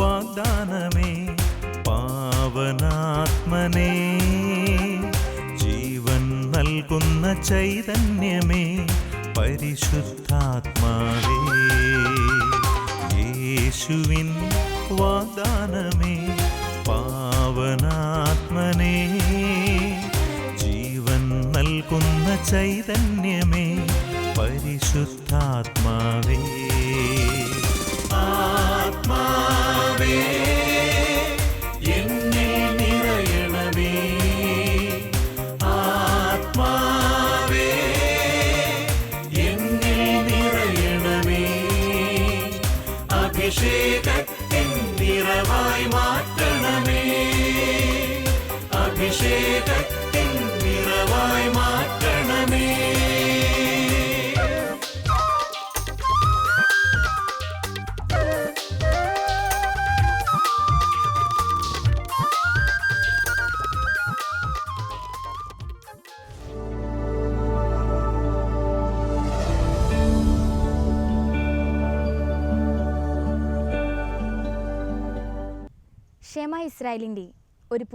വാഗ്ദാനമേ പാവനാത്മനേ ജീവൻ നൽകുന്ന ചൈതന്യമേ പരിശുദ്ധാത്മാവേ. യേശുവിൻ വാഗ്ദാനമേ പാവനാത്മനേ ജീവൻ നൽകുന്ന ചൈതന്യമേ പരിശുദ്ധാത്മാവേ. ആത്മാവേ.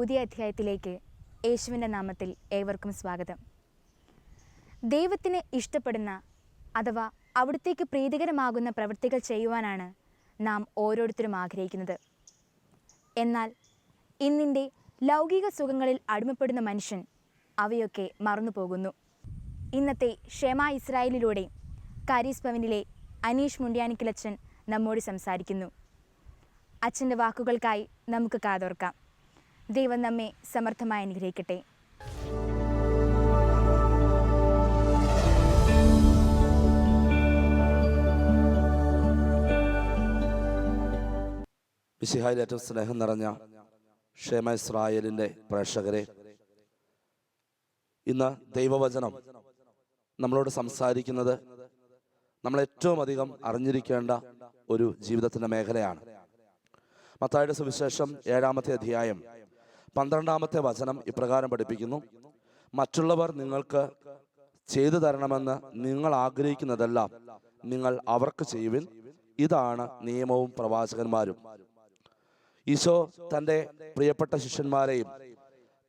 പുതിയ അധ്യായത്തിലേക്ക് യേശുവിന്റെ നാമത്തിൽ ഏവർക്കും സ്വാഗതം. ദൈവത്തിന് ഇഷ്ടപ്പെടുന്ന അഥവാ അവിടത്തേക്ക് പ്രീതികരമാകുന്ന പ്രവൃത്തികൾ ചെയ്യുവാനാണ് നാം ഓരോരുത്തരും ആഗ്രഹിക്കുന്നത്. എന്നാൽ ഇന്നിന്റെ ലൗകിക സുഖങ്ങളിൽ അടിമപ്പെടുന്ന മനുഷ്യൻ അവയൊക്കെ മറന്നു പോകുന്നു. ഇന്നത്തെ ക്ഷമ ഇസ്രായേലിലൂടെ കാരീസ് ഭവനിലെ അനീഷ് മുണ്ടിയാനിക്കലച്ചൻ നമ്മോട് സംസാരിക്കുന്നു. അച്ഛന്റെ വാക്കുകൾക്കായി നമുക്ക് കാതോർക്കാം. ദൈവം നമ്മെ സമർത്ഥമായി അനുഗ്രഹിക്കട്ടെ. മിശിഹായിൽ ഏറ്റവും സ്നേഹം നിറഞ്ഞ ക്ഷേമ ഇസ്രായേലിന്റെ പ്രേക്ഷകരെ ഇന്ന് ദൈവവചനം നമ്മളോട് സംസാരിക്കുന്നത് നമ്മൾ ഏറ്റവും അധികം അറിഞ്ഞിരിക്കേണ്ട ഒരു ജീവിതത്തിന്റെ മേഖലയാണ്. മത്തായുടെ സുവിശേഷം ഏഴാമത്തെ അധ്യായം പന്ത്രണ്ടാമത്തെ വചനം ഇപ്രകാരം പഠിപ്പിക്കുന്നു. മറ്റുള്ളവർ നിങ്ങൾക്ക് ചെയ്തു തരണമെന്ന് നിങ്ങൾ ആഗ്രഹിക്കുന്നതെല്ലാം നിങ്ങൾ അവർക്ക് ചെയ്യുവിൻ. ഇതാണ് നിയമവും പ്രവാചകന്മാരും. ഈശോ തന്റെ പ്രിയപ്പെട്ട ശിഷ്യന്മാരെയും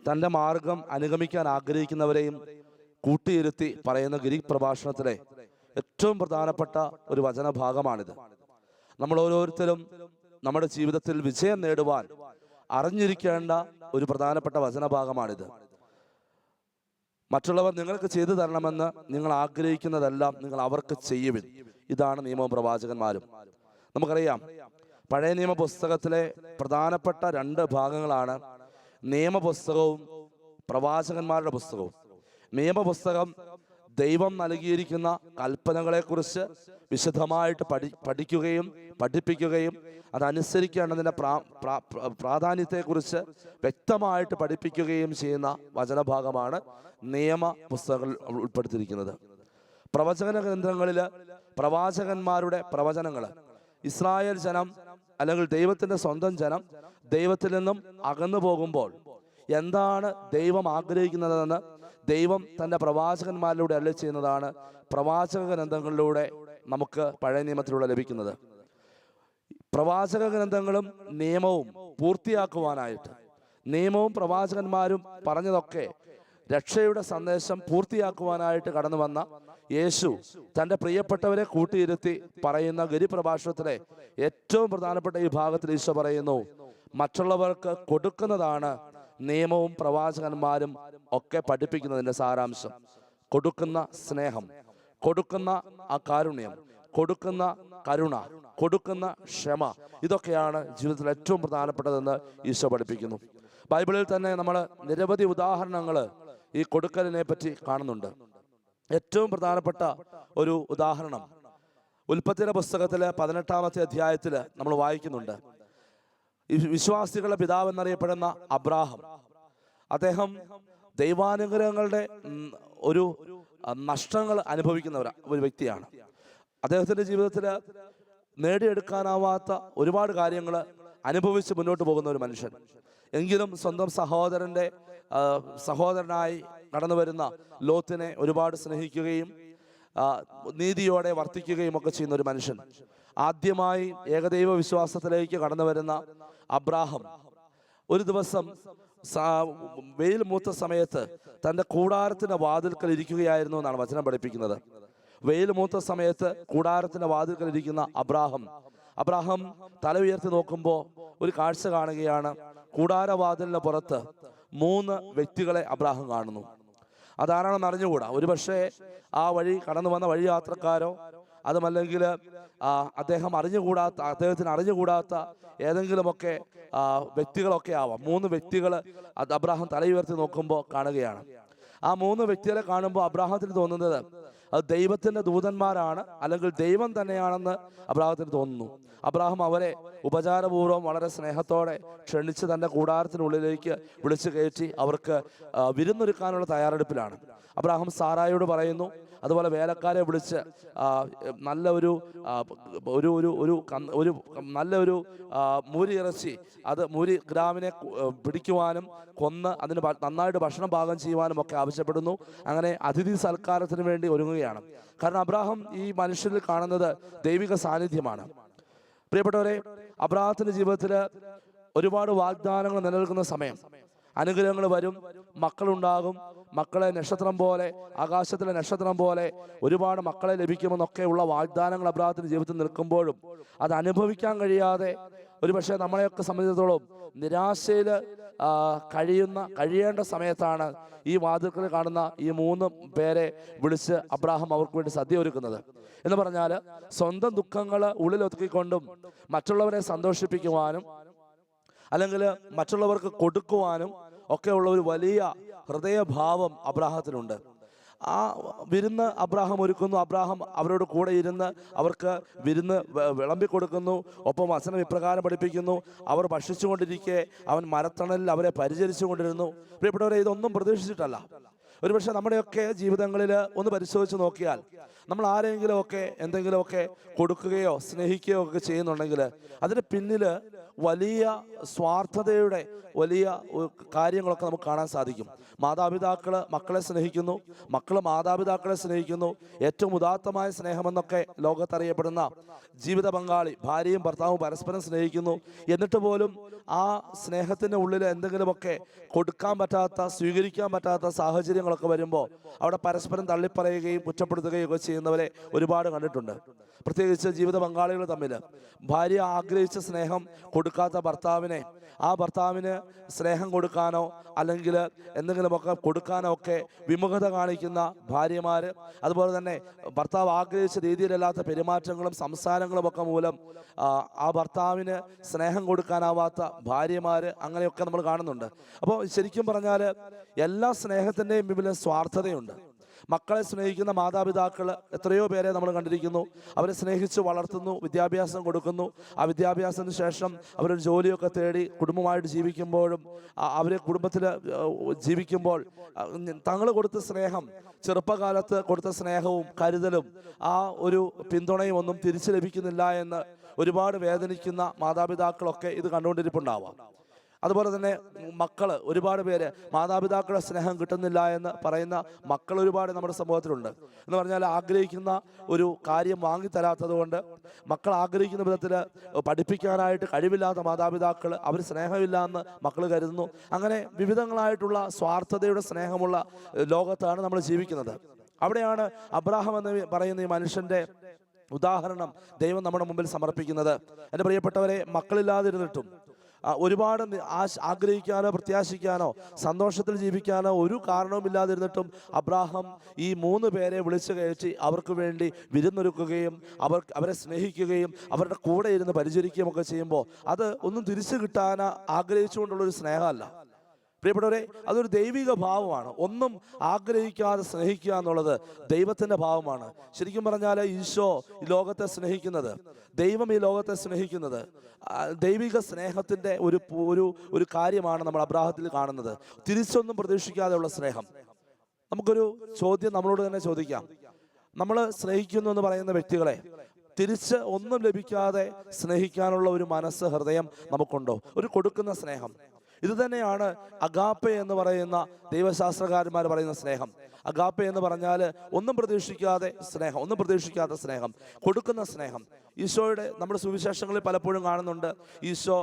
തന്റെ മാർഗം അനുഗമിക്കാൻ ആഗ്രഹിക്കുന്നവരെയും കൂട്ടിയിരുത്തി പറയുന്ന ഗിരിക് പ്രഭാഷണത്തിലെ ഏറ്റവും പ്രധാനപ്പെട്ട ഒരു വചനഭാഗമാണിത്. നമ്മൾ ഓരോരുത്തരും നമ്മുടെ ജീവിതത്തിൽ വിജയം നേടുവാൻ അറിഞ്ഞിരിക്കേണ്ട ഒരു പ്രധാനപ്പെട്ട വചനഭാഗമാണിത്. മറ്റുള്ളവർ നിങ്ങൾക്ക് ചെയ്തു തരണമെന്ന് നിങ്ങൾ ആഗ്രഹിക്കുന്നതെല്ലാം നിങ്ങൾ അവർക്ക് ചെയ്യുവിൻ. ഇതാണ് നിയമവും പ്രവാചകന്മാരും. നമുക്കറിയാം പഴയ നിയമ പുസ്തകത്തിലെ പ്രധാനപ്പെട്ട രണ്ട് ഭാഗങ്ങളാണ് നിയമപുസ്തകവും പ്രവാചകന്മാരുടെ പുസ്തകവും. നിയമപുസ്തകം ദൈവം നൽകിയിരിക്കുന്ന കൽപ്പനകളെക്കുറിച്ച് വിശദമായിട്ട് പഠി പഠിക്കുകയും പഠിപ്പിക്കുകയും അതനുസരിക്കേണ്ടതിന്റെ പ്രാ പ്രാ- പ്രാ- പ്രാധാന്യത്തെക്കുറിച്ച് വ്യക്തമായിട്ട് പഠിപ്പിക്കുകയും ചെയ്യുന്ന വചനഭാഗമാണ് നിയമ പുസ്തകങ്ങൾ ഉൾപ്പെടുത്തിയിരിക്കുന്നത്. പ്രവചന ഗ്രന്ഥങ്ങളിൽ പ്രവാചകന്മാരുടെ പ്രവചനങ്ങൾ ഇസ്രായേൽ ജനം അല്ലെങ്കിൽ ദൈവത്തിന്റെ സ്വന്തം ജനം ദൈവത്തിൽ നിന്നും അകന്നു പോകുമ്പോൾ എന്താണ് ദൈവം ആഗ്രഹിക്കുന്നതെന്ന് ദൈവം തന്റെ പ്രവാചകന്മാരിലൂടെ അല്ല ചെയ്യുന്നതാണ് പ്രവാചക ഗ്രന്ഥങ്ങളിലൂടെ നമുക്ക് പഴയ നിയമത്തിലൂടെ ലഭിക്കുന്നത്. പ്രവാചക ഗ്രന്ഥങ്ങളും നിയമവും പൂർത്തിയാക്കുവാനായിട്ട് നിയമവും പ്രവാചകന്മാരും പറഞ്ഞതൊക്കെ രക്ഷയുടെ സന്ദേശം പൂർത്തിയാക്കുവാനായിട്ട് കടന്നു വന്ന യേശു തന്റെ പ്രിയപ്പെട്ടവരെ കൂട്ടിയിരുത്തി പറയുന്ന ഗരിപ്രഭാഷണത്തിലെ ഏറ്റവും പ്രധാനപ്പെട്ട ഈ ഭാഗത്തിൽ ഈശോ പറയുന്നു മറ്റുള്ളവർക്ക് കൊടുക്കുന്നതാണ് നിയമവും പ്രവാചകന്മാരും ഒക്കെ പഠിപ്പിക്കുന്നതിന്റെ സാരാംശം. കൊടുക്കുന്ന സ്നേഹം. കൊടുക്കുന്ന ആ കാരുണ്യം കൊടുക്കുന്ന കരുണ കൊടുക്കുന്ന ക്ഷമ ഇതൊക്കെയാണ് ജീവിതത്തിൽ ഏറ്റവും പ്രധാനപ്പെട്ടതെന്ന് ഈശോ പഠിപ്പിക്കുന്നു. ബൈബിളിൽ തന്നെ നമ്മൾ നിരവധി ഉദാഹരണങ്ങൾ ഈ കൊടുക്കലിനെ പറ്റി കാണുന്നുണ്ട്. ഏറ്റവും പ്രധാനപ്പെട്ട ഒരു ഉദാഹരണം ഉൽപ്പത്തിയുടെ പുസ്തകത്തിലെ പതിനെട്ടാമത്തെ അധ്യായത്തിൽ നമ്മൾ വായിക്കുന്നുണ്ട്. വിശ്വാസികളുടെ പിതാവ് എന്നറിയപ്പെടുന്ന അബ്രാഹം അദ്ദേഹം ദൈവാനുഗ്രഹങ്ങളുടെ ഒരു നഷ്ടങ്ങൾ അനുഭവിക്കുന്ന ഒരു- വ്യക്തിയാണ്. അദ്ദേഹത്തിന്റെ ജീവിതത്തിൽ നേടിയെടുക്കാനാവാത്ത ഒരുപാട് കാര്യങ്ങൾ അനുഭവിച്ച് മുന്നോട്ട് പോകുന്ന ഒരു മനുഷ്യൻ. എങ്കിലും സ്വന്തം സഹോദരന്റെ സഹോദരനായി കടന്നു വരുന്ന ലോത്തിനെ ഒരുപാട് സ്നേഹിക്കുകയും നീതിയോടെ വർത്തിക്കുകയും ഒക്കെ ചെയ്യുന്ന ഒരു മനുഷ്യൻ. ആദ്യമായി ഏകദൈവ വിശ്വാസത്തിലേക്ക് കടന്നു വരുന്ന അബ്രാഹം ഒരു ദിവസം വെയിൽ മൂത്ത സമയത്ത് തന്റെ കൂടാരത്തിന്റെ വാതിൽക്കൽ ഇരിക്കുകയായിരുന്നു എന്നാണ് വചനം പഠിപ്പിക്കുന്നത്. വെയിൽ മൂത്ത സമയത്ത് കൂടാരത്തിന്റെ വാതിൽക്കൽ ഇരിക്കുന്ന അബ്രാഹം. അബ്രാഹം തല ഉയർത്തി നോക്കുമ്പോൾ ഒരു കാഴ്ച കാണുകയാണ്. കൂടാരവാതിലിന് പുറത്ത് മൂന്ന് വ്യക്തികളെ അബ്രാഹം കാണുന്നു. അതാരാണെന്ന് അറിഞ്ഞുകൂടാ? ഒരുപക്ഷെ ആ വഴി കടന്നു വന്ന വഴി യാത്രക്കാരോ അതുമല്ലെങ്കിൽ അദ്ദേഹം അറിഞ്ഞുകൂടാത്ത അദ്ദേഹത്തിന് അറിഞ്ഞുകൂടാത്ത ഏതെങ്കിലുമൊക്കെ വ്യക്തികളൊക്കെ ആവാം. മൂന്ന് വ്യക്തികൾ അത് അബ്രാഹാം തലയുയർത്തി നോക്കുമ്പോൾ കാണുകയാണ്. ആ മൂന്ന് വ്യക്തികളെ കാണുമ്പോൾ അബ്രാഹത്തിന് തോന്നുന്നത് അത് ദൈവത്തിന്റെ ദൂതന്മാരാണ് അല്ലെങ്കിൽ ദൈവം തന്നെയാണെന്ന് അബ്രാഹത്തിന് തോന്നുന്നു. അബ്രാഹം അവരെ ഉപചാരപൂർവം വളരെ സ്നേഹത്തോടെ ക്ഷണിച്ച് തന്റെ കൂടാരത്തിനുള്ളിലേക്ക് വിളിച്ചു കയറ്റി അവർക്ക് വിരുന്നൊരുക്കാനുള്ള തയ്യാറെടുപ്പിലാണ്. അബ്രാഹം സാറായോട് പറയുന്നു അതുപോലെ വേലക്കാരെ വിളിച്ച് നല്ല ഒരു ഒരു ഒരു ഒരു ഒരു നല്ല ഒരു മൂരി ഇറച്ചി അത് മൂരി ഗ്രാമിനെ പിടിക്കുവാനും കൊന്ന് അതിന് നന്നായിട്ട് ഭക്ഷണം പാകം ചെയ്യുവാനും ഒക്കെ ആവശ്യപ്പെടുന്നു. അങ്ങനെ അതിഥി സൽക്കാരത്തിന് വേണ്ടി ഒരുങ്ങുകയാണ്. കാരണം അബ്രാഹം ഈ മനുഷ്യരിൽ കാണുന്നത് ദൈവിക സാന്നിധ്യമാണ്. പ്രിയപ്പെട്ടവരെ അബ്രാഹത്തിന്റെ ജീവിതത്തിൽ ഒരുപാട് വാഗ്ദാനങ്ങൾ നിലനിൽക്കുന്ന സമയം. അനുഗ്രഹങ്ങൾ വരും മക്കളുണ്ടാകും മക്കളെ നക്ഷത്രം പോലെ ആകാശത്തിലെ നക്ഷത്രം പോലെ ഒരുപാട് മക്കളെ ലഭിക്കുമെന്നൊക്കെയുള്ള വാഗ്ദാനങ്ങൾ അബ്രാഹത്തിന്റെ ജീവിതത്തിൽ നിൽക്കുമ്പോഴും അത് അനുഭവിക്കാൻ കഴിയാതെ ഒരുപക്ഷെ നമ്മളെയൊക്കെ സംബന്ധിച്ചിടത്തോളം നിരാശയിൽ കഴിയുന്ന കഴിയേണ്ട സമയത്താണ് ഈ വാതിൽക്കൽ കാണുന്ന ഈ മൂന്ന് പേരെ വിളിച്ച് അബ്രാഹം അവർക്ക് വേണ്ടി സദ്യ ഒരുക്കുന്നത്. എന്ന് പറഞ്ഞാൽ സ്വന്തം ദുഃഖങ്ങൾ ഉള്ളിലൊതുക്കിക്കൊണ്ടും മറ്റുള്ളവരെ സന്തോഷിപ്പിക്കുവാനും അല്ലെങ്കിൽ മറ്റുള്ളവർക്ക് കൊടുക്കുവാനും ഒക്കെയുള്ള ഒരു വലിയ ഹൃദയഭാവം അബ്രാഹത്തിനുണ്ട്. ആ വിരുന്ന് അബ്രാഹം ഒരുക്കുന്നു. അബ്രാഹം അവരോട് കൂടെ ഇരുന്ന് അവർക്ക് വിരുന്ന് വിളമ്പി കൊടുക്കുന്നു. ഒപ്പം വസനം ഇപ്രകാരം പഠിപ്പിക്കുന്നു. അവർ ഭക്ഷിച്ചുകൊണ്ടിരിക്കെ അവൻ മരത്തണലിൽ അവരെ പരിചരിച്ചു കൊണ്ടിരുന്നു പ്രിയപ്പെട്ടവരെ ഇതൊന്നും പ്രതീക്ഷിച്ചിട്ടല്ല. ഒരുപക്ഷെ നമ്മുടെയൊക്കെ ജീവിതങ്ങളിൽ ഒന്ന് പരിശോധിച്ച് നോക്കിയാൽ നമ്മൾ ആരെങ്കിലുമൊക്കെ എന്തെങ്കിലുമൊക്കെ കൊടുക്കുകയോ സ്നേഹിക്കുകയോ ഒക്കെ ചെയ്യുന്നുണ്ടെങ്കിൽ അതിന് പിന്നിൽ വലിയ സ്വാർത്ഥതയുടെ വലിയ കാര്യങ്ങളൊക്കെ നമുക്ക് കാണാൻ സാധിക്കും. മാതാപിതാക്കൾ മക്കളെ സ്നേഹിക്കുന്നു. മക്കൾ മാതാപിതാക്കളെ സ്നേഹിക്കുന്നു. ഏറ്റവും ഉദാത്തമായ സ്നേഹമെന്നൊക്കെ ലോകത്തറിയപ്പെടുന്ന ജീവിത പങ്കാളി ഭാര്യയും ഭർത്താവും പരസ്പരം സ്നേഹിക്കുന്നു. എന്നിട്ട് പോലും ആ സ്നേഹത്തിന്റെ ഉള്ളിൽ എന്തെങ്കിലുമൊക്കെ കൊടുക്കാൻ പറ്റാത്ത സ്വീകരിക്കാൻ പറ്റാത്ത സാഹചര്യങ്ങളൊക്കെ വരുമ്പോൾ അവിടെ പരസ്പരം തള്ളിപ്പറയുകയും കുറ്റപ്പെടുത്തുകയും ഒക്കെ ചെയ്യുന്നവരെ ഒരുപാട് കണ്ടിട്ടുണ്ട്. പ്രത്യേകിച്ച് ജീവിത പങ്കാളികൾ തമ്മിൽ ഭാര്യ ആഗ്രഹിച്ച സ്നേഹം കൊടുക്കാത്ത ഭർത്താവിനെ ആ ഭർത്താവിന് സ്നേഹം കൊടുക്കാനോ അല്ലെങ്കിൽ എന്തെങ്കിലുമൊക്കെ കൊടുക്കാനോ ഒക്കെ വിമുഖത കാണിക്കുന്ന ഭാര്യമാർ അതുപോലെ തന്നെ ഭർത്താവ് ആഗ്രഹിച്ച രീതിയിലല്ലാത്ത പെരുമാറ്റങ്ങളും സംസാരങ്ങളും ഒക്കെ മൂലം ആ, ഭർത്താവിന് സ്നേഹം കൊടുക്കാനാവാത്ത ഭാര്യമാർ അങ്ങനെയൊക്കെ നമ്മൾ കാണുന്നുണ്ട്. അപ്പോൾ ശരിക്കും പറഞ്ഞാൽ എല്ലാ സ്നേഹത്തിന്റെയും പിന്നിൽ സ്വാർത്ഥതയുണ്ട്. മക്കളെ സ്നേഹിക്കുന്ന മാതാപിതാക്കൾ എത്രയോ പേരെ നമ്മൾ കണ്ടിരിക്കുന്നു. അവരെ സ്നേഹിച്ച് വളർത്തുന്നു വിദ്യാഭ്യാസം കൊടുക്കുന്നു. ആ വിദ്യാഭ്യാസത്തിന് ശേഷം അവരൊരു ജോലിയൊക്കെ തേടി കുടുംബമായിട്ട് ജീവിക്കുമ്പോഴും അവരെ കുടുംബത്തിൽ ജീവിക്കുമ്പോൾ തങ്ങൾ കൊടുത്ത സ്നേഹം ചെറുപ്പകാലത്ത് കൊടുത്ത സ്നേഹവും കരുതലും ആ ഒരു പിന്തുണയും ഒന്നും തിരിച്ചു ലഭിക്കുന്നില്ല എന്ന് ഒരുപാട് വേദനിക്കുന്ന മാതാപിതാക്കളൊക്കെ ഇത് കണ്ടുകൊണ്ടിരിപ്പുണ്ടാവാം. അതുപോലെ തന്നെ മക്കൾ ഒരുപാട് പേര് മാതാപിതാക്കളുടെ സ്നേഹം കിട്ടുന്നില്ല എന്ന് പറയുന്ന മക്കൾ ഒരുപാട് നമ്മുടെ സമൂഹത്തിലുണ്ട്. എന്ന് പറഞ്ഞാൽ ആഗ്രഹിക്കുന്ന ഒരു കാര്യം വാങ്ങിത്തരാത്തത് കൊണ്ട് മക്കൾ ആഗ്രഹിക്കുന്ന വിധത്തിൽ പഠിപ്പിക്കാനായിട്ട് കഴിവില്ലാത്ത മാതാപിതാക്കൾ അവർ സ്നേഹമില്ല എന്ന് മക്കൾ കരുതുന്നു. അങ്ങനെ വിവിധങ്ങളായിട്ടുള്ള സ്വാർത്ഥതയുടെ സ്നേഹമുള്ള ലോകത്താണ് നമ്മൾ ജീവിക്കുന്നത്. അവിടെയാണ് അബ്രാഹം എന്ന് പറയുന്ന ഈ മനുഷ്യന്റെ ഉദാഹരണം ദൈവം നമ്മുടെ മുമ്പിൽ സമർപ്പിക്കുന്നത്. എന്റെ പ്രിയപ്പെട്ടവരെ മക്കളില്ലാതിരുന്നിട്ടും ഒരുപാട് ആഗ്രഹിക്കാനോ പ്രത്യാശിക്കാനോ സന്തോഷത്തിൽ ജീവിക്കാനോ ഒരു കാരണവുമില്ലാതിരുന്നിട്ടും അബ്രാഹം ഈ മൂന്ന് പേരെ വിളിച്ചു കയറ്റി അവർക്ക് വേണ്ടി വിരുന്നൊരുക്കുകയും അവർ അവരെ സ്നേഹിക്കുകയും അവരുടെ കൂടെ ഇരുന്ന് പരിചരിക്കുകയും ഒക്കെ ചെയ്യുമ്പോൾ അത് ഒന്നും തിരിച്ചു കിട്ടാൻ ആഗ്രഹിച്ചുകൊണ്ടുള്ള ഒരു സ്നേഹമല്ല. പ്രിയപ്പെട്ടവരെ അതൊരു ദൈവിക ഭാവമാണ്. ഒന്നും ആഗ്രഹിക്കാതെ സ്നേഹിക്കുക എന്നുള്ളത് ദൈവത്തിന്റെ ഭാവമാണ്. ശരിക്കും പറഞ്ഞാൽ ഈശോ ഈ ലോകത്തെ സ്നേഹിക്കുന്നത് ദൈവം ഈ ലോകത്തെ സ്നേഹിക്കുന്നത് ദൈവിക സ്നേഹത്തിന്റെ ഒരു ഒരു ഒരു കാര്യമാണ് നമ്മൾ അബ്രാഹത്തിൽ കാണുന്നത്. തിരിച്ചൊന്നും പ്രതീക്ഷിക്കാതെയുള്ള സ്നേഹം. നമുക്കൊരു ചോദ്യം നമ്മളോട് തന്നെ ചോദിക്കാം. നമ്മൾ സ്നേഹിക്കുന്നു എന്ന് പറയുന്ന വ്യക്തികളെ തിരിച്ച് ഒന്നും ലഭിക്കാതെ സ്നേഹിക്കാനുള്ള ഒരു മനസ്സ് ഹൃദയം നമുക്കുണ്ടോ? ഒരു കൊടുക്കുന്ന സ്നേഹം. ഇത് തന്നെയാണ് അഗാപ്പെ എന്ന് പറയുന്ന ദൈവശാസ്ത്രകാരന്മാർ പറയുന്ന സ്നേഹം. അഗാപ്പ എന്ന് പറഞ്ഞാൽ ഒന്നും പ്രതീക്ഷിക്കാതെ സ്നേഹം ഒന്നും പ്രതീക്ഷിക്കാത്ത സ്നേഹം കൊടുക്കുന്ന സ്നേഹം. ഈശോയുടെ നമ്മുടെ സുവിശേഷങ്ങളിൽ പലപ്പോഴും കാണുന്നുണ്ട്. ഈശോ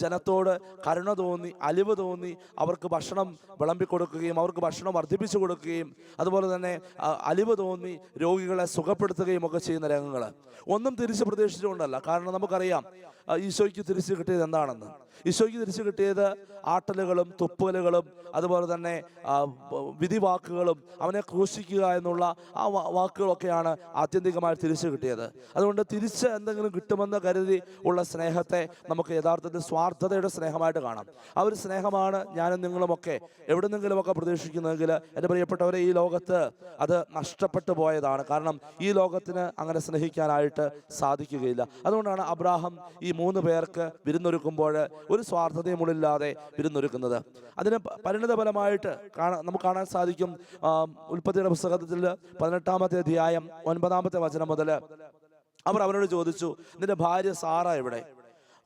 ജനത്തോട് കരുണ തോന്നി അലിവ് തോന്നി അവർക്ക് ഭക്ഷണം വിളമ്പി കൊടുക്കുകയും അവർക്ക് ഭക്ഷണം വർദ്ധിപ്പിച്ചു കൊടുക്കുകയും അതുപോലെ തന്നെ അലിവ് തോന്നി രോഗികളെ സുഖപ്പെടുത്തുകയും ഒക്കെ ചെയ്യുന്ന രംഗങ്ങൾ. ഒന്നും തിരിച്ച് പ്രതീക്ഷിച്ചുകൊണ്ടല്ല. കാരണം നമുക്കറിയാം ഈശോയ്ക്ക് തിരിച്ച് കിട്ടിയത് എന്താണെന്ന്. ഈശോയ്ക്ക് തിരിച്ച് കിട്ടിയത് ആട്ടലുകളും തുപ്പലുകളും അതുപോലെ തന്നെ വിധിവാക്കുകളും അവനെ ക്രൂശിക്കുക എന്നുള്ള ആ വാക്കുകളൊക്കെയാണ് ആത്യന്തികമായി തിരിച്ചു കിട്ടിയത്. അതുകൊണ്ട് തിരിച്ച് എന്തെങ്കിലും കിട്ടുമെന്ന് കരുതി ഉള്ള സ്നേഹത്തെ നമുക്ക് യഥാർത്ഥത്തിൽ സ്വാർത്ഥതയുടെ സ്നേഹമായിട്ട് കാണാം. ആ ഒരു സ്നേഹമാണ് ഞാനും നിങ്ങളുമൊക്കെ എവിടെന്നെങ്കിലുമൊക്കെ പ്രതീക്ഷിക്കുന്നതെങ്കിൽ എന്റെ പ്രിയപ്പെട്ടവരെ ഈ ലോകത്ത് അത് നഷ്ടപ്പെട്ടു പോയതാണ്. കാരണം ഈ ലോകത്തിന് അങ്ങനെ സ്നേഹിക്കാനായിട്ട് സാധിക്കുകയില്ല. അതുകൊണ്ടാണ് അബ്രാഹം ഈ മൂന്ന് പേർക്ക് വിരുന്നൊരുക്കുമ്പോൾ ഒരു സ്വാർത്ഥതയും ഉള്ളില്ലാതെ വിരുന്നൊരുക്കുന്നത്. അതിന് പരിണിതഫലമായിട്ട് കാണാൻ നമുക്ക് കാണാൻ സാധിക്കും ഉൽപ്പത്തിയുടെ പുസ്തകത്തിൽ പതിനെട്ടാമത്തെ അധ്യായം ഒൻപതാമത്തെ വചനം മുതൽ അവർ അവനോട് ചോദിച്ചു നിന്റെ ഭാര്യ സാറ എവിടെ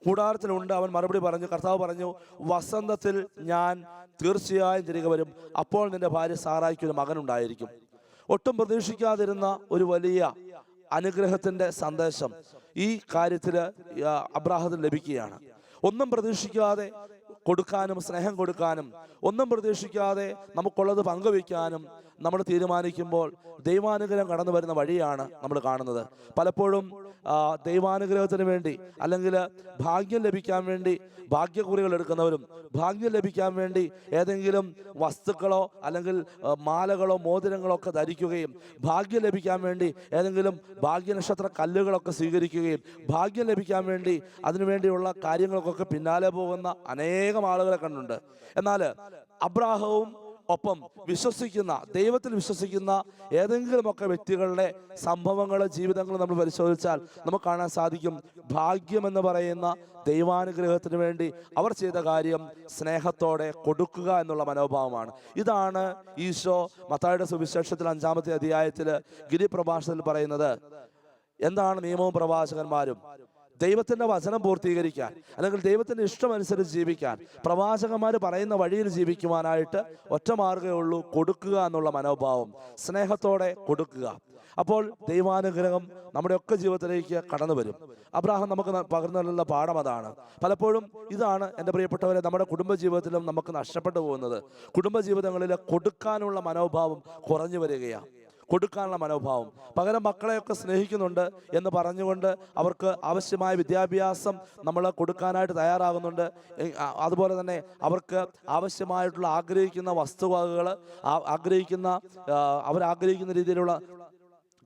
കൂടാരത്തിലുണ്ട് അവൻ മറുപടി പറഞ്ഞു കർത്താവ് പറഞ്ഞു വസന്തത്തിൽ ഞാൻ തീർച്ചയായും തിരികെ വരും. അപ്പോൾ നിന്റെ ഭാര്യ സാറായിക്ക് ഒരു മകനുണ്ടായിരിക്കും. ഒട്ടും പ്രതീക്ഷിക്കാതിരുന്ന ഒരു വലിയ അനുഗ്രഹത്തിന്റെ സന്ദേശം ഈ കാര്യത്തിൽ അബ്രാഹത്തിന് ലഭിക്കുകയാണ്. ഒന്നും പ്രതീക്ഷിക്കാതെ കൊടുക്കാനും സ്നേഹം കൊടുക്കാനും ഒന്നും പ്രതീക്ഷിക്കാതെ നമുക്കുള്ളത് പങ്കുവയ്ക്കാനും നമ്മൾ തീരുമാനിക്കുമ്പോൾ ദൈവാനുഗ്രഹം കടന്നു വരുന്ന വഴിയാണ് നമ്മൾ കാണുന്നത്. പലപ്പോഴും ദൈവാനുഗ്രഹത്തിന് വേണ്ടി അല്ലെങ്കിൽ ഭാഗ്യം ലഭിക്കാൻ വേണ്ടി ഭാഗ്യക്കുറികൾ എടുക്കുന്നവരും ഭാഗ്യം ലഭിക്കാൻ വേണ്ടി ഏതെങ്കിലും വസ്തുക്കളോ അല്ലെങ്കിൽ മാലകളോ മോതിരങ്ങളോ ഒക്കെ ധരിക്കുകയും ഭാഗ്യം ലഭിക്കാൻ വേണ്ടി ഏതെങ്കിലും ഭാഗ്യനക്ഷത്ര കല്ലുകളൊക്കെ സ്വീകരിക്കുകയും ഭാഗ്യം ലഭിക്കാൻ വേണ്ടി അതിനുവേണ്ടിയുള്ള കാര്യങ്ങൾക്കൊക്കെ പിന്നാലെ പോകുന്ന അനേകം ആളുകളെ കണ്ടുണ്ട് എന്നാൽ അബ്രാഹവും ഒപ്പം വിശ്വസിക്കുന്ന ദൈവത്തിൽ വിശ്വസിക്കുന്ന ഏതെങ്കിലുമൊക്കെ വ്യക്തികളുടെ സംഭവങ്ങൾ ജീവിതങ്ങൾ നമ്മൾ പരിശോധിച്ചാൽ നമുക്ക് കാണാൻ സാധിക്കും. ഭാഗ്യം എന്ന് പറയുന്ന ദൈവാനുഗ്രഹത്തിന് വേണ്ടി അവർ ചെയ്ത കാര്യം സ്നേഹത്തോടെ കൊടുക്കുക എന്നുള്ള മനോഭാവമാണ്. ഇതാണ് ഈശോ മത്തായുടെ സുവിശേഷത്തിൽ അഞ്ചാമത്തെ അധ്യായത്തിൽ ഗിരിപ്രഭാഷണത്തിൽ പറയുന്നത്. എന്താണ് നിയമവും പ്രവാചകന്മാരും? ദൈവത്തിന്റെ വചനം പൂർത്തീകരിക്കാൻ അല്ലെങ്കിൽ ദൈവത്തിന്റെ ഇഷ്ടമനുസരിച്ച് ജീവിക്കാൻ പ്രവാചകന്മാർ പറയുന്ന വഴിയിൽ ജീവിക്കുവാനായിട്ട് ഒറ്റ മാർഗമേ ഉള്ളൂ കൊടുക്കുക എന്നുള്ള മനോഭാവം. സ്നേഹത്തോടെ കൊടുക്കുക. അപ്പോൾ ദൈവാനുഗ്രഹം നമ്മുടെയൊക്കെ ജീവിതത്തിലേക്ക് കടന്നു വരും. അബ്രാഹം നമുക്ക് പകർന്നു നൽകുന്ന പാഠം അതാണ്. പലപ്പോഴും ഇതാണ് എന്റെ പ്രിയപ്പെട്ടവരെ നമ്മുടെ കുടുംബജീവിതത്തിലും നമുക്ക് നഷ്ടപ്പെട്ടു പോകുന്നത്. കുടുംബജീവിതങ്ങളിൽ കൊടുക്കാനുള്ള മനോഭാവം കുറഞ്ഞു വരികയാണ്. കൊടുക്കാനുള്ള മനോഭാവം. പകരം മക്കളെയൊക്കെ സ്നേഹിക്കുന്നുണ്ട് എന്ന് പറഞ്ഞുകൊണ്ട് അവർക്ക് ആവശ്യമായ വിദ്യാഭ്യാസം നമ്മൾ കൊടുക്കാനായിട്ട് തയ്യാറാകുന്നുണ്ട്. അതുപോലെ തന്നെ അവർക്ക് ആവശ്യമായിട്ടുള്ള ആഗ്രഹിക്കുന്ന വസ്തുവകകൾ ആഗ്രഹിക്കുന്ന അവരാഗ്രഹിക്കുന്ന രീതിയിലുള്ള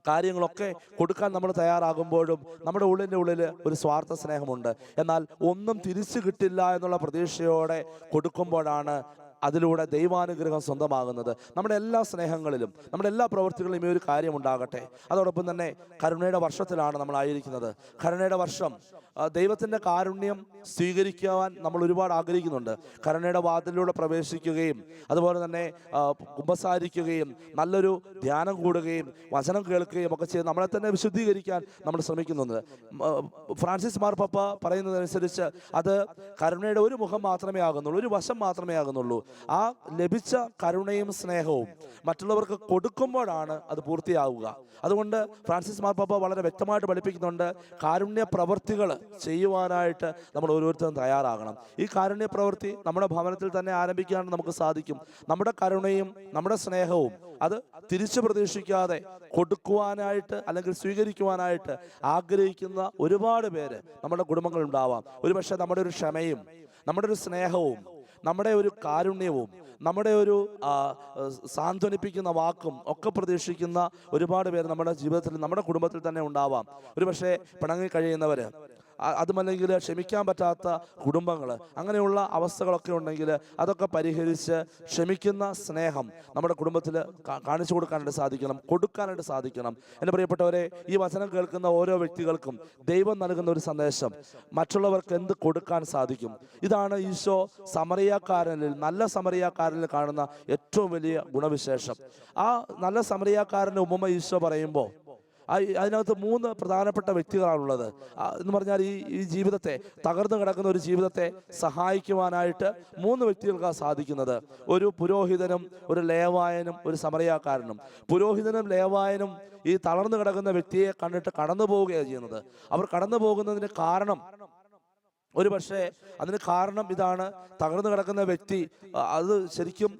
കാര്യങ്ങളൊക്കെ കൊടുക്കാൻ നമ്മൾ തയ്യാറാകുമ്പോഴും നമ്മുടെ ഉള്ളിന്റെ ഉള്ളിൽ ഒരു സ്വാർത്ഥ സ്നേഹമുണ്ട്. എന്നാൽ ഒന്നും തിരിച്ചു കിട്ടില്ല എന്നുള്ള പ്രതീക്ഷയോടെ കൊടുക്കുമ്പോഴാണ് അതിലൂടെ ദൈവാനുഗ്രഹം സ്വന്തമാകുന്നത് നമ്മുടെ എല്ലാ സ്നേഹങ്ങളിലും നമ്മുടെ എല്ലാ പ്രവൃത്തികളിലും ഈ ഒരു കാര്യം ഉണ്ടാകട്ടെ. അതോടൊപ്പം തന്നെ കരുണയുടെ വർഷത്തിലാണ് നമ്മൾ ആയിരിക്കുന്നത്. കരുണയുടെ വർഷം ദൈവത്തിന്റെ കാരുണ്യം സ്വീകരിക്കുവാൻ നമ്മൾ ഒരുപാട് ആഗ്രഹിക്കുന്നുണ്ട്. കരുണയുടെ വാതിലൂടെ പ്രവേശിക്കുകയും അതുപോലെ തന്നെ കുമ്പസാരിക്കുകയും നല്ലൊരു ധ്യാനം കൂടുകയും വചനം കേൾക്കുകയും ഒക്കെ ചെയ്ത് നമ്മളെ തന്നെ വിശുദ്ധീകരിക്കാൻ നമ്മൾ ശ്രമിക്കുന്നുണ്ട്. ഫ്രാൻസിസ് മാർപ്പപ്പ പറയുന്നതനുസരിച്ച് അത് കരുണയുടെ ഒരു മുഖം മാത്രമേ ആകുന്നുള്ളൂ ഒരു വശം മാത്രമേ ആകുന്നുള്ളൂ. ആ ലഭിച്ച കരുണയും സ്നേഹവും മറ്റുള്ളവർക്ക് കൊടുക്കുമ്പോഴാണ് അത് പൂർത്തിയാവുക. അതുകൊണ്ട് ഫ്രാൻസിസ് മാർപ്പാപ്പ വളരെ വ്യക്തമായിട്ട് പഠിപ്പിക്കുന്നുണ്ട് കാരുണ്യ പ്രവൃത്തികൾ ചെയ്യുവാനായിട്ട് നമ്മൾ ഓരോരുത്തരും തയ്യാറാകണം. ഈ കാരുണ്യ പ്രവൃത്തി നമ്മുടെ ഭവനത്തിൽ തന്നെ ആരംഭിക്കാൻ നമുക്ക് സാധിക്കും. നമ്മുടെ കരുണയും നമ്മുടെ സ്നേഹവും അത് തിരിച്ചു പ്രതീക്ഷിക്കാതെ കൊടുക്കുവാനായിട്ട് അല്ലെങ്കിൽ സ്വീകരിക്കുവാനായിട്ട് ആഗ്രഹിക്കുന്ന ഒരുപാട് പേര് നമ്മുടെ കുടുംബങ്ങളിൽ ഉണ്ടാവാം ഒരുപക്ഷെ നമ്മുടെ ഒരു ക്ഷമയും നമ്മുടെ ഒരു സ്നേഹവും നമ്മുടെ ഒരു കാരുണ്യവും നമ്മുടെ ഒരു സാന്ത്വനിപ്പിക്കുന്ന വാക്കും ഒക്കെ പ്രതീക്ഷിക്കുന്ന ഒരുപാട് പേര് നമ്മുടെ ജീവിതത്തിൽ നമ്മുടെ കുടുംബത്തിൽ തന്നെ ഉണ്ടാവാം. ഒരുപക്ഷെ പിണങ്ങി കഴിയുന്നവർ അതുമല്ലെങ്കിൽ ക്ഷമിക്കാൻ പറ്റാത്ത കുടുംബങ്ങൾ അങ്ങനെയുള്ള അവസ്ഥകളൊക്കെ ഉണ്ടെങ്കിൽ അതൊക്കെ പരിഹരിച്ച് ക്ഷമിക്കുന്ന സ്നേഹം നമ്മുടെ കുടുംബത്തിൽ കാണിച്ചു കൊടുക്കാനായിട്ട് സാധിക്കണം കൊടുക്കാനായിട്ട് സാധിക്കണം. എന്റെ പ്രിയപ്പെട്ടവരെ ഈ വചനം കേൾക്കുന്ന ഓരോ വ്യക്തികൾക്കും ദൈവം നൽകുന്ന ഒരു സന്ദേശം മറ്റുള്ളവർക്ക് എന്ത് കൊടുക്കാൻ സാധിക്കും? ഇതാണ് ഈശോ സമറിയാക്കാരനിൽ നല്ല സമറിയാക്കാരനിൽ കാണുന്ന ഏറ്റവും വലിയ ഗുണവിശേഷം. ആ നല്ല സമറിയാക്കാരന്റെ ഉപമ ഈശോ പറയുമ്പോൾ അതിനകത്ത് മൂന്ന് പ്രധാനപ്പെട്ട വ്യക്തികളാണുള്ളത്. എന്ന് പറഞ്ഞാൽ ഈ ഈ ജീവിതത്തെ തകർന്നു കിടക്കുന്ന ഒരു ജീവിതത്തെ സഹായിക്കുവാനായിട്ട് മൂന്ന് വ്യക്തികൾക്കാണ് സാധിക്കുന്നത്. ഒരു പുരോഹിതനും ഒരു ലേവായനും ഒരു സമറിയാക്കാരനും പുരോഹിതനും ലേവായനും ഈ തളർന്നു കിടക്കുന്ന വ്യക്തിയെ കണ്ടിട്ട് കടന്നു പോവുകയാണ് ചെയ്യുന്നത്. അവർ കടന്നു പോകുന്നതിന് കാരണം ഒരു പക്ഷേ അതിന് കാരണം ഇതാണ്. തകർന്നു കിടക്കുന്ന വ്യക്തി അത് ശരിക്കും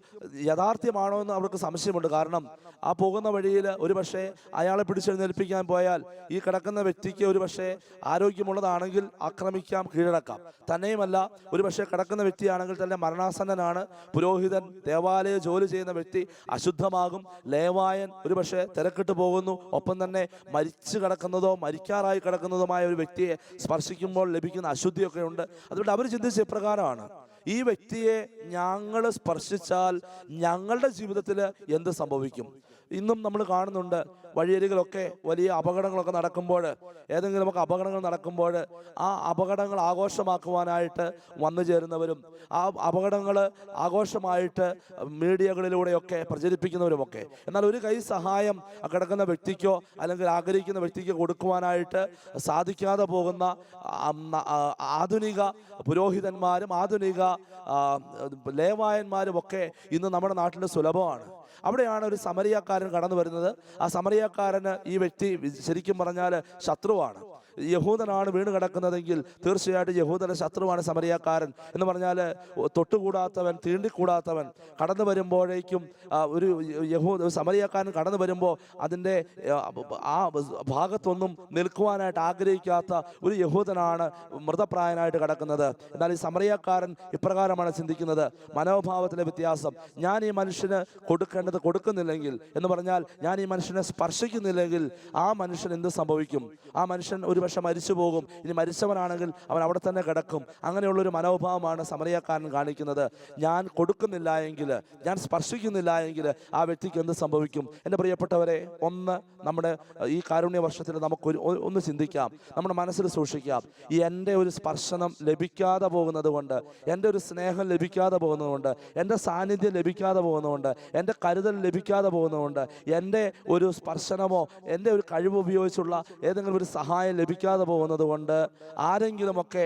യഥാർത്ഥ്യമാണോ എന്ന് അവർക്ക് സംശയമുണ്ട്. കാരണം ആ പോകുന്ന വഴിയിൽ ഒരു പക്ഷേ അയാളെ പിടിച്ചെഴുന്നേൽപ്പിക്കാൻ പോയാൽ ഈ കിടക്കുന്ന വ്യക്തിക്ക് ഒരു പക്ഷേ ആരോഗ്യമുള്ളതാണെങ്കിൽ ആക്രമിക്കാം കീഴടക്കാം. തന്നെയുമല്ല ഒരു പക്ഷേ കിടക്കുന്ന വ്യക്തിയാണെങ്കിൽ തന്നെ മരണാസന്നനാണ്. പുരോഹിതൻ ദേവാലയ ജോലി ചെയ്യുന്ന വ്യക്തി അശുദ്ധമാകും. ലേവായൻ ഒരു പക്ഷേ തിരക്കിട്ട് പോകുന്നു. ഒപ്പം തന്നെ മരിച്ചു കിടക്കുന്നതോ മരിക്കാറായി കിടക്കുന്നതുമായ ഒരു വ്യക്തിയെ സ്പർശിക്കുമ്പോൾ ലഭിക്കുന്ന അശുദ്ധിയൊക്കെ ഉണ്ട്. അതുകൊണ്ട് അവർ ചിന്തിച്ച പ്രകാരമാണ് ഈ വ്യക്തിയെ ഞങ്ങൾ സ്പർശിച്ചാൽ ഞങ്ങളുടെ ജീവിതത്തിൽ എന്ത് സംഭവിക്കും? ഇന്നും നമ്മൾ കാണുന്നുണ്ട് വഴിയരികിലൊക്കെ വലിയ അപകടങ്ങളൊക്കെ നടക്കുമ്പോൾ ഏതെങ്കിലും ഒക്കെ അപകടങ്ങൾ നടക്കുമ്പോൾ ആ അപകടങ്ങൾ ആഘോഷമാക്കുവാനായിട്ട് വന്നു ചേരുന്നവരും ആ അപകടങ്ങൾ ആഘോഷമായിട്ട് മീഡിയകളിലൂടെയൊക്കെ പ്രചരിപ്പിക്കുന്നവരുമൊക്കെ. എന്നാൽ ഒരു കൈ സഹായം കിടക്കുന്ന വ്യക്തിക്കോ അല്ലെങ്കിൽ ആഗ്രഹിക്കുന്ന വ്യക്തിക്കോ കൊടുക്കുവാനായിട്ട് സാധിക്കാതെ പോകുന്ന ആധുനിക പുരോഹിതന്മാരും ആധുനിക ലേവായന്മാരും ഒക്കെ ഇന്ന് നമ്മുടെ നാട്ടിൽ സുലഭമാണ്. അവിടെയാണ് ഒരു സമരിയാക്കാരൻ കടന്നു വരുന്നത് ആ സമരിയാക്കാരന് ഈ വ്യക്തി ശരിക്കും പറഞ്ഞാൽ ശത്രുവാണ്. യഹൂദനാണ് വീണ് കിടക്കുന്നതെങ്കിൽ തീർച്ചയായിട്ടും യഹൂദന്റെ ശത്രുവാണ് സമരിയാക്കാരൻ എന്ന് പറഞ്ഞാൽ തൊട്ടുകൂടാത്തവൻ തീണ്ടിക്കൂടാത്തവൻ കടന്നു വരുമ്പോഴേക്കും ഒരു യഹൂദ സമരിയാക്കാരൻ കടന്നു വരുമ്പോൾ അതിന്റെ ആ ഭാഗത്തൊന്നും നിൽക്കുവാനായിട്ട് ആഗ്രഹിക്കാത്ത ഒരു യഹൂദനാണ് മൃതപ്രായനായിട്ട് കിടക്കുന്നത്. എന്നാൽ ഈ സമറിയക്കാരൻ ഇപ്രകാരമാണ് ചിന്തിക്കുന്നത്. മനോഭാവത്തിലെ വ്യത്യാസം ഞാൻ ഈ മനുഷ്യന് കൊടുക്കേണ്ടത് കൊടുക്കുന്നില്ലെങ്കിൽ എന്ന് പറഞ്ഞാൽ ഞാൻ ഈ മനുഷ്യനെ സ്പർശിക്കുന്നില്ലെങ്കിൽ ആ മനുഷ്യൻ എന്ത് സംഭവിക്കും? ആ മനുഷ്യൻ ഒരുപക്ഷെ മരിച്ചു പോകും ഇനി മരിച്ചവനാണെങ്കിൽ അവൻ അവിടെ തന്നെ കിടക്കും. അങ്ങനെയുള്ളൊരു മനോഭാവമാണ് സമറിയക്കാരൻ കാണിക്കുന്നത്. ഞാൻ കൊടുക്കുന്നില്ല എങ്കിൽ ഞാൻ സ്പർശിക്കുന്നില്ല എങ്കിൽ ആ വ്യക്തിക്ക് എന്ത് സംഭവിക്കും? എന്റെ പ്രിയപ്പെട്ടവരെ ഒന്ന് നമ്മുടെ ഈ കാരുണ്യ വർഷത്തിൽ നമുക്ക് ഒന്ന് ചിന്തിക്കാം. നമ്മുടെ മനസ്സിൽ സൂക്ഷിക്കാം. ഈ എന്റെ ഒരു സ്പർശനം ലഭിക്കാതെ പോകുന്നത് കൊണ്ട് എന്റെ ഒരു സ്നേഹം ലഭിക്കാതെ പോകുന്നതുകൊണ്ട് എന്റെ സാന്നിധ്യം ലഭിക്കാതെ പോകുന്നതുകൊണ്ട് എന്റെ കരുതൽ ലഭിക്കാതെ പോകുന്നതുകൊണ്ട് എന്റെ ഒരു സ്പർശനമോ എന്റെ ഒരു കഴിവ് ഉപയോഗിച്ചുള്ള ഏതെങ്കിലും ഒരു സഹായം ലഭിക്കാതെ പോകുന്നത് കൊണ്ട് ആരെങ്കിലുമൊക്കെ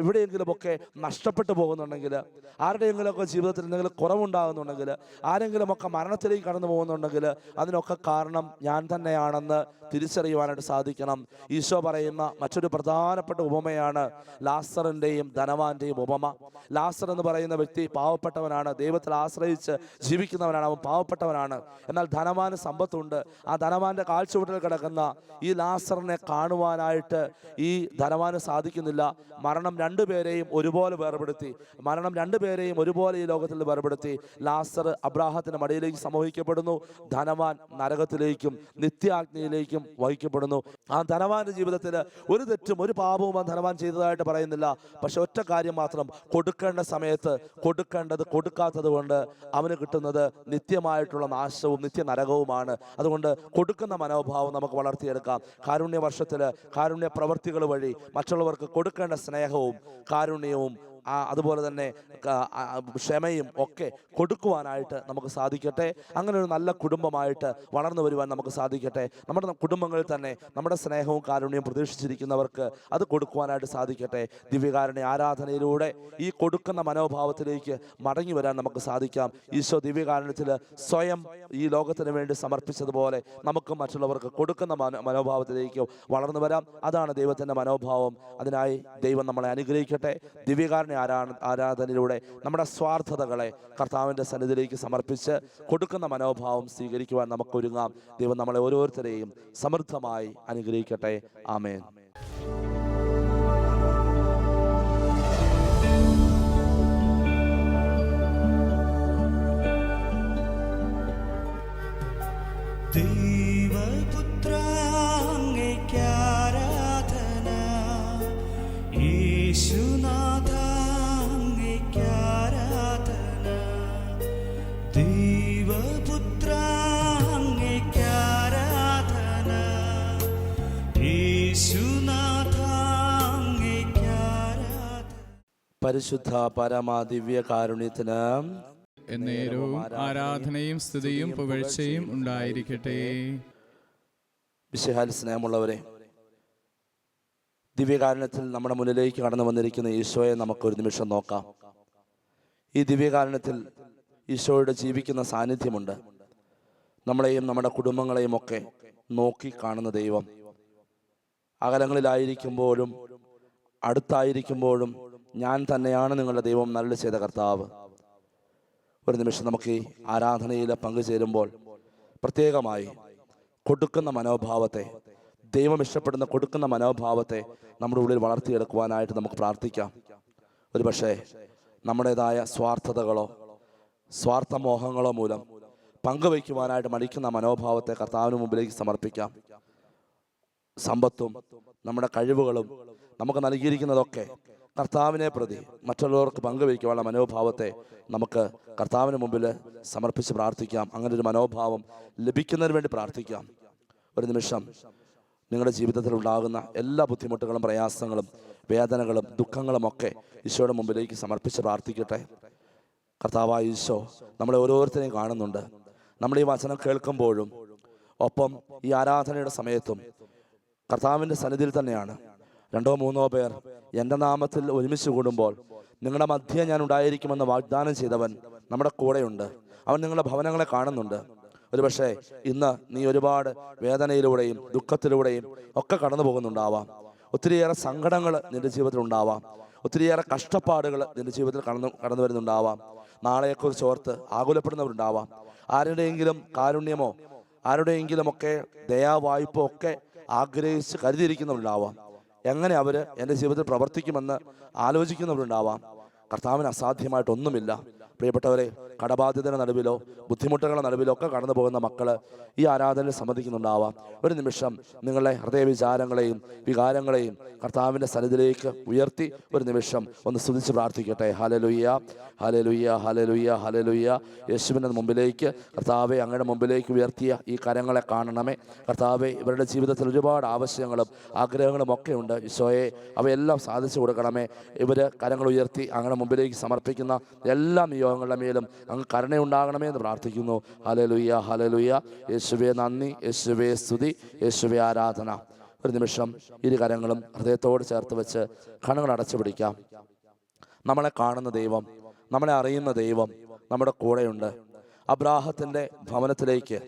എവിടെയെങ്കിലുമൊക്കെ നഷ്ടപ്പെട്ടു പോകുന്നുണ്ടെങ്കിൽ ആരുടെയെങ്കിലുമൊക്കെ ജീവിതത്തിൽ എന്തെങ്കിലും കുറവുണ്ടാകുന്നുണ്ടെങ്കിൽ ആരെങ്കിലുമൊക്കെ മരണത്തിലേക്ക് കടന്നു പോകുന്നുണ്ടെങ്കിൽ അതിനൊക്കെ കാരണം ഞാൻ തന്നെയാണെന്ന് തിരിച്ചറിയുവാനായിട്ട് സാധിക്കണം. ഈശോ പറയുന്ന മറ്റൊരു പ്രധാനപ്പെട്ട ഉപമയാണ് ലാസറിന്റെയും ധനവാന്റെയും ഉപമ. ലാസർ എന്ന് പറയുന്ന വ്യക്തി പാവപ്പെട്ടവനാണ്. ദൈവത്തിൽ ആശ്രയിച്ച് ജീവിക്കുന്നവനാണ്. അവൻ പാവപ്പെട്ടവനാണ്. എന്നാൽ ധനവാന് സമ്പത്തുണ്ട്. ആ ധനവാന്റെ കാഴ്ചവട്ടിൽ കിടക്കുന്ന ഈ ലാസറിനെ കാണുവാനായിട്ട് ഈ ധനവാന് സാധിക്കുന്നില്ല. മരണം രണ്ടുപേരെയും ഒരുപോലെ വേർപെടുത്തി. മരണം രണ്ടുപേരെയും ഒരുപോലെ ഈ ലോകത്തിൽ വേർപെടുത്തി. ലാസർ അബ്രാഹത്തിന്റെ മടിയിലേക്ക് സമൂഹിക്കപ്പെടുന്നു. ധനവാൻ നരകത്തിലേക്കും നിത്യാഗ്നിയിലേക്കും വഹിക്കപ്പെടുന്നു. ആ ധനവാന്റെ ജീവിതത്തിൽ ഒരു തെറ്റും ഒരു പാപവും ആ ധനവാൻ ചെയ്തതായിട്ട് പറയുന്നില്ല. പക്ഷെ ഒറ്റ കാര്യം മാത്രം കൊടുക്കേണ്ട സമയത്ത് കൊടുക്കേണ്ടത് കൊടുക്കാത്തത് കൊണ്ട് അവന് കിട്ടുന്നത് നിത്യമായിട്ടുള്ള നാശവും നിത്യ നരകവുമാണ് അതുകൊണ്ട് കൊടുക്കുന്ന മനോഭാവം നമുക്ക് വളർത്തിയെടുക്കാം. കാരുണ്യ കാരുണ്യ പ്രവർത്തികൾ വഴി മറ്റുള്ളവർക്ക് കൊടുക്കേണ്ട സ്നേഹവും കാരുണ്യവും അതുപോലെ തന്നെ ക്ഷമയും ഒക്കെ കൊടുക്കുവാനായിട്ട് നമുക്ക് സാധിക്കട്ടെ. അങ്ങനെ ഒരു നല്ല കുടുംബമായിട്ട് വളർന്നു വരുവാൻ നമുക്ക് സാധിക്കട്ടെ. നമ്മുടെ കുടുംബങ്ങളിൽ തന്നെ നമ്മുടെ സ്നേഹവും കാരുണ്യവും പ്രതീക്ഷിച്ചിരിക്കുന്നവർക്ക് അത് കൊടുക്കുവാനായിട്ട് സാധിക്കട്ടെ. ദിവ്യകാരുണ്യ ആരാധനയിലൂടെ ഈ കൊടുക്കുന്ന മനോഭാവത്തിലേക്ക് മടങ്ങി വരാൻ നമുക്ക് സാധിക്കാം. ഈശോ ദിവ്യകാരുണ്യത്തിൽ സ്വയം ഈ ലോകത്തിന് വേണ്ടി സമർപ്പിച്ചതുപോലെ നമുക്ക് മറ്റുള്ളവർക്ക് കൊടുക്കുന്ന മനോഭാവത്തിലേക്ക് വളർന്നു വരാം. അതാണ് ദൈവത്തിന്റെ മനോഭാവം. അതിനായി ദൈവം നമ്മളെ അനുഗ്രഹിക്കട്ടെ. ദിവ്യകാരുണ്യ ആരാ ആരാധനയിലൂടെ നമ്മുടെ സ്വാർത്ഥതകളെ കർത്താവിന്റെ സന്നിധിയിലേക്ക് സമർപ്പിച്ച് കൊടുക്കുന്ന മനോഭാവം സ്വീകരിക്കുവാൻ നമുക്കൊരുങ്ങാം. ദൈവം നമ്മളെ ഓരോരുത്തരെയും സമൃദ്ധമായി അനുഗ്രഹിക്കട്ടെ. ആമേൻ. പരിശുദ്ധ പരമാദിവ്യ കാരുണ്യത്തിന് എന്നേരവും ആരാധനയും സ്തുതിയും പുകഴ്ചയും ഉണ്ടായിരിക്കട്ടെ. വിശേഹാൽ സ്നേഹമുള്ളവരെ ദിവ്യകാരണത്തിൽ നമ്മുടെ മുന്നിലേക്ക് കടന്നു വന്നിരിക്കുന്ന ഈശോയെ നമുക്ക് ഒരു നിമിഷം നോക്കാം. ഈ ദിവ്യകാരണത്തിൽ ഈശോയുടെ ജീവിക്കുന്ന സാന്നിധ്യമുണ്ട്. നമ്മളെയും നമ്മുടെ കുടുംബങ്ങളെയും ഒക്കെ നോക്കി കാണുന്ന ദൈവം. അകലങ്ങളിലായിരിക്കുമ്പോഴും അടുത്തായിരിക്കുമ്പോഴും ഞാൻ തന്നെയാണ് നിങ്ങളുടെ ദൈവം നല്ല ചെയ്ത കർത്താവ്. ഒരു നിമിഷം നമുക്ക് ഈ ആരാധനയിൽ പങ്കുചേരുമ്പോൾ പ്രത്യേകമായി കൊടുക്കുന്ന മനോഭാവത്തെ ദൈവം ഇഷ്ടപ്പെടുന്ന കൊടുക്കുന്ന മനോഭാവത്തെ നമ്മുടെ ഉള്ളിൽ വളർത്തിയെടുക്കുവാനായിട്ട് നമുക്ക് പ്രാർത്ഥിക്കാം. ഒരു പക്ഷേ നമ്മുടേതായ സ്വാർത്ഥതകളോ സ്വാർത്ഥമോഹങ്ങളോ മൂലം പങ്കുവയ്ക്കുവാനായിട്ട് മടിക്കുന്ന മനോഭാവത്തെ കർത്താവിന് മുമ്പിലേക്ക് സമർപ്പിക്കാം. സമ്പത്തും നമ്മുടെ കഴിവുകളും നമുക്ക് നൽകിയിരിക്കുന്നതൊക്കെ കർത്താവിനെ പ്രതി മറ്റുള്ളവർക്ക് പങ്കുവയ്ക്കുവാനുള്ള മനോഭാവത്തെ നമുക്ക് കർത്താവിന് മുമ്പിൽ സമർപ്പിച്ച് പ്രാർത്ഥിക്കാം. അങ്ങനെ ഒരു മനോഭാവം ലഭിക്കുന്നതിന് വേണ്ടി പ്രാർത്ഥിക്കാം. ഒരു നിമിഷം നിങ്ങളുടെ ജീവിതത്തിൽ ഉണ്ടാകുന്ന എല്ലാ ബുദ്ധിമുട്ടുകളും പ്രയാസങ്ങളും വേദനകളും ദുഃഖങ്ങളും ഒക്കെ ഈശോയുടെ മുമ്പിലേക്ക് സമർപ്പിച്ച് പ്രാർത്ഥിക്കട്ടെ. കർത്താവായ ഈശോ നമ്മളെ ഓരോരുത്തരെയും കാണുന്നുണ്ട്. നമ്മൾ ഈ വചനം കേൾക്കുമ്പോഴും ഒപ്പം ഈ ആരാധനയുടെ സമയത്തും കർത്താവിന്റെ സന്നിധിയിൽ തന്നെയാണ്. രണ്ടോ മൂന്നോ പേർ എന്റെ നാമത്തിൽ ഒരുമിച്ച് കൂടുമ്പോൾ നിങ്ങളുടെ മധ്യ ഞാൻ ഉണ്ടായിരിക്കുമെന്ന് വാഗ്ദാനം ചെയ്തവൻ നമ്മുടെ കൂടെയുണ്ട്. അവൻ നിങ്ങളുടെ ഭവനങ്ങളെ കാണുന്നുണ്ട്. ഒരുപക്ഷെ ഇന്ന് നീ ഒരുപാട് വേദനയിലൂടെയും ദുഃഖത്തിലൂടെയും ഒക്കെ കടന്നു പോകുന്നുണ്ടാവാം. ഒത്തിരിയേറെ സങ്കടങ്ങൾ നിന്റെ ജീവിതത്തിൽ ഉണ്ടാവാം. ഒത്തിരിയേറെ കഷ്ടപ്പാടുകൾ നിന്റെ ജീവിതത്തിൽ കടന്നു കടന്നു വരുന്നുണ്ടാവാം. നാളെയെക്കുറിച്ച് ഓർത്ത് ആകുലപ്പെടുന്നവരുണ്ടാവാം. ആരുടെയെങ്കിലും കാരുണ്യമോ ആരുടെയെങ്കിലുമൊക്കെ ദയാവായ്പോ ഒക്കെ ആഗ്രഹിച്ച് കരുതിയിരിക്കുന്നവരുണ്ടാവാം. എങ്ങനെ അവർ എന്റെ ജീവിതത്തിൽ പ്രവർത്തിക്കുമെന്ന് ആലോചിക്കുന്നവരുണ്ടാവാം. കർത്താവിന് അസാധ്യമായിട്ടൊന്നുമില്ല. പ്രിയപ്പെട്ടവരെ കടബാധ്യതയുടെ നടുവിലോ ബുദ്ധിമുട്ടുകളുടെ നടുവിലോ ഒക്കെ കടന്നു പോകുന്ന മക്കൾ ഈ ആരാധനയിൽ സംബന്ധിക്കുന്നുണ്ടാവാം. ഒരു നിമിഷം നിങ്ങളുടെ ഹൃദയ വിചാരങ്ങളെയും വികാരങ്ങളെയും കർത്താവിന്റെ സന്നിധിയിലേക്ക് ഉയർത്തി ഒരു നിമിഷം ഒന്ന് സ്തുതിച്ച് പ്രാർത്ഥിക്കട്ടെ. ഹലലുയ്യ ഹലലുയ്യ ഹലലുയ്യ ഹലലുയ്യ യേശുവിന്റെ മുമ്പിലേക്ക് കർത്താവെ അങ്ങയുടെ മുമ്പിലേക്ക് ഉയർത്തിയ ഈ കരങ്ങളെ കാണണമേ. കർത്താവെ ഇവരുടെ ജീവിതത്തിൽ ഒരുപാട് ആവശ്യങ്ങളും ആഗ്രഹങ്ങളും ഒക്കെ ഉണ്ട്. ഈശോയെ അവയെല്ലാം സാധിച്ചു കൊടുക്കണമേ. ഇവർ കരങ്ങൾ ഉയർത്തി അങ്ങയുടെ മുമ്പിലേക്ക് സമർപ്പിക്കുന്ന എല്ലാ നിയോഗങ്ങളുടെ മേലും അങ്ങ് കരുണയുണ്ടാകണമേ എന്ന് പ്രാർത്ഥിക്കുന്നു. ഹലലുയ്യ ഹലലുയ്യ യേശുവെ നന്ദി. യേശുവെ സ്തുതി. യേശുവെ ആരാധന. ഒരു നിമിഷം ഇരു കരങ്ങളും ഹൃദയത്തോട് ചേർത്ത് വെച്ച് കണ്ണുകൾ അടച്ചു പിടിക്കാം. നമ്മളെ കാണുന്ന ദൈവം നമ്മളെ അറിയുന്ന ദൈവം നമ്മുടെ കൂടെയുണ്ട്. അബ്രാഹത്തിന്റെ ഭവനത്തിലേക്ക്.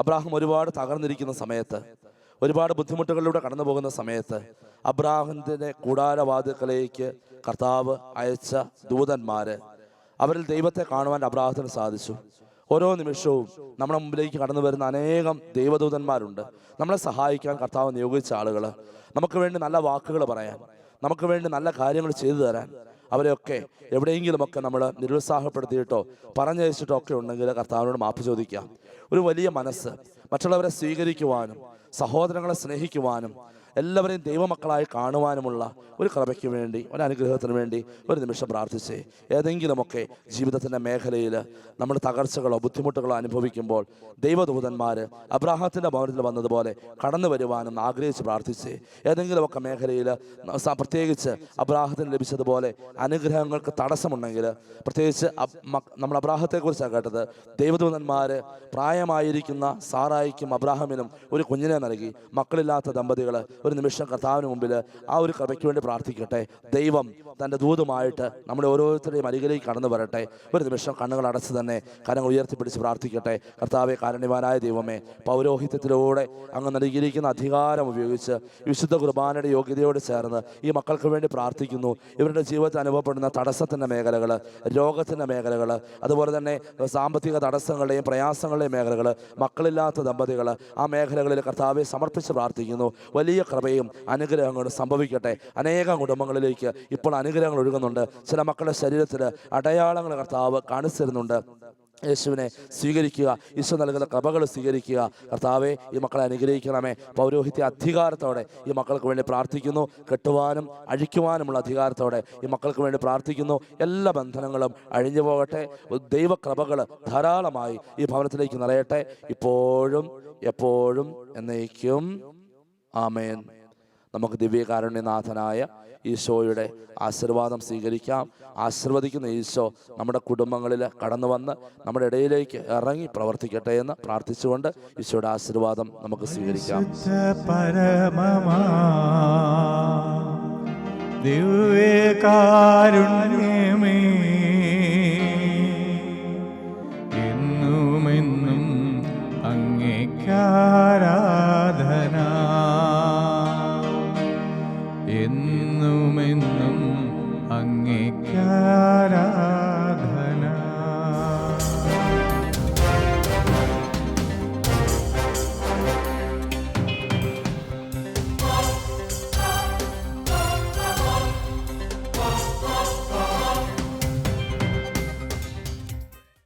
അബ്രാഹം ഒരുപാട് തകർന്നിരിക്കുന്ന സമയത്ത് ഒരുപാട് ബുദ്ധിമുട്ടുകളിലൂടെ കടന്നു പോകുന്ന സമയത്ത് അബ്രാഹത്തിന്റെ കൂടാരവാതിക്കലേക്ക് കർത്താവ് അയച്ച ദൂതന്മാര് അവരിൽ ദൈവത്തെ കാണുവാൻ അബ്രാഹത്തിന് സാധിച്ചു. ഓരോ നിമിഷവും നമ്മുടെ മുമ്പിലേക്ക് കടന്നു വരുന്ന അനേകം ദൈവദൂതന്മാരുണ്ട്. നമ്മളെ സഹായിക്കാൻ കർത്താവ് നിയോഗിച്ച ആളുകൾ. നമുക്ക് വേണ്ടി നല്ല വാക്കുകൾ പറയാൻ നമുക്ക് വേണ്ടി നല്ല കാര്യങ്ങൾ ചെയ്തു തരാൻ അവരെയൊക്കെ എവിടെയെങ്കിലുമൊക്കെ നമ്മൾ നിരുത്സാഹപ്പെടുത്തിയിട്ടോ പറഞ്ഞയച്ചിട്ടോ ഒക്കെ ഉണ്ടെങ്കിൽ കർത്താവിനോട് മാപ്പ് ചോദിക്കാം. ഒരു വലിയ മനസ്സ് മറ്റുള്ളവരെ സ്വീകരിക്കുവാനും സഹോദരങ്ങളെ സ്നേഹിക്കുവാനും എല്ലാവരെയും ദൈവമക്കളായി കാണുവാനുമുള്ള ഒരു കൃപയ്ക്ക് വേണ്ടി ഒരു അനുഗ്രഹത്തിന് വേണ്ടി ഒരു നിമിഷം പ്രാർത്ഥിച്ച്. ഏതെങ്കിലുമൊക്കെ ജീവിതത്തിന്റെ മേഖലയിൽ നമ്മൾ തകർച്ചകളോ ബുദ്ധിമുട്ടുകളോ അനുഭവിക്കുമ്പോൾ ദൈവദൂതന്മാർ അബ്രാഹത്തിന്റെ ഭവനത്തിൽ വന്നതുപോലെ കടന്നു വരുവാനും ആഗ്രഹിച്ച് പ്രാർത്ഥിച്ച്. ഏതെങ്കിലുമൊക്കെ മേഖലയിൽ പ്രത്യേകിച്ച് അബ്രാഹത്തിന് ലഭിച്ചതുപോലെ അനുഗ്രഹങ്ങൾക്ക് തടസ്സമുണ്ടെങ്കിൽ പ്രത്യേകിച്ച് നമ്മൾ അബ്രാഹത്തെക്കുറിച്ചാണ് കേട്ടത് ദൈവദൂതന്മാർ പ്രായമായിരിക്കുന്ന സാറായിക്കും അബ്രാഹമിനും ഒരു കുഞ്ഞിനെ നൽകി മക്കളില്ലാത്ത ദമ്പതികൾ ഒരു നിമിഷം കർത്താവിന് മുമ്പിൽ ആ ഒരു കൃപയ്ക്ക് വേണ്ടി പ്രാർത്ഥിക്കട്ടെ. ദൈവം തന്റെ ദൂതുമായിട്ട് നമ്മുടെ ഓരോരുത്തരുടെയും അരികിലേക്ക് കടന്നു വരട്ടെ. ഒരു നിമിഷം കണ്ണുകൾ അടച്ച് തന്നെ കരങ്ങൾ ഉയർത്തിപ്പിടിച്ച് പ്രാർത്ഥിക്കട്ടെ. കർത്താവെ കാരുണ്യവാനായ ദൈവമേ പൗരോഹിത്യത്തിലൂടെ അങ്ങ് നൽകിയിരിക്കുന്ന അധികാരം ഉപയോഗിച്ച് വിശുദ്ധ കുർബാനയുടെ യോഗ്യതയോട് ചേർന്ന് ഈ മക്കൾക്ക് വേണ്ടി പ്രാർത്ഥിക്കുന്നു. ഇവരുടെ ജീവിതത്തിൽ അനുഭവപ്പെടുന്ന തടസ്സത്തിന്റെ മേഖലകൾ രോഗത്തിന്റെ മേഖലകൾ അതുപോലെ തന്നെ സാമ്പത്തിക തടസ്സങ്ങളുടെയും പ്രയാസങ്ങളുടെയും മേഖലകൾ മക്കളില്ലാത്ത ദമ്പതികൾ ആ മേഖലകളിൽ കർത്താവെ സമർപ്പിച്ച് പ്രാർത്ഥിക്കുന്നു. വലിയ കൃപയും അനുഗ്രഹങ്ങളും സംഭവിക്കട്ടെ. അനേകം കുടുംബങ്ങളിലേക്ക് ഇപ്പോൾ അനുഗ്രഹങ്ങൾ ഒഴുകുന്നുണ്ട് ചില മക്കളുടെ ശരീരത്തിൽ അടയാളങ്ങൾ കർത്താവ് കാണിച്ചു തരുന്നുണ്ട്. യേശുവിനെ സ്വീകരിക്കുക ഈശോ നൽകുന്ന കൃപകൾ സ്വീകരിക്കുക. കർത്താവെ ഈ മക്കളെ അനുഗ്രഹിക്കണമേ. പൗരോഹിത്യ അധികാരത്തോടെ ഈ മക്കൾക്ക് വേണ്ടി പ്രാർത്ഥിക്കുന്നു. കെട്ടുവാനും അഴിക്കുവാനുമുള്ള അധികാരത്തോടെ ഈ മക്കൾക്ക് വേണ്ടി പ്രാർത്ഥിക്കുന്നു. എല്ലാ ബന്ധനങ്ങളും അഴിഞ്ഞു പോകട്ടെ. ദൈവകൃപകൾ ധാരാളമായി ഈ ഭവനത്തിലേക്ക് നിറയട്ടെ. ഇപ്പോഴും എപ്പോഴും എന്നേക്കും. ആമേൻ. നമുക്ക് ദിവ്യകാരുണ്യനാഥനായ ഈശോയുടെ ആശീർവാദം സ്വീകരിക്കാം. ആശീർവദിക്കുന്ന ഈശോ നമ്മുടെ കുടുംബങ്ങളിൽ കടന്നു വന്ന് നമ്മുടെ ഇടയിലേക്ക് ഇറങ്ങി പ്രവർത്തിക്കട്ടെ എന്ന് പ്രാർത്ഥിച്ചുകൊണ്ട് ഈശോയുടെ ആശീർവാദം നമുക്ക് സ്വീകരിക്കാം. ദിവ്യകാരുണ്യമേ അങ്ങേക്കാരാധന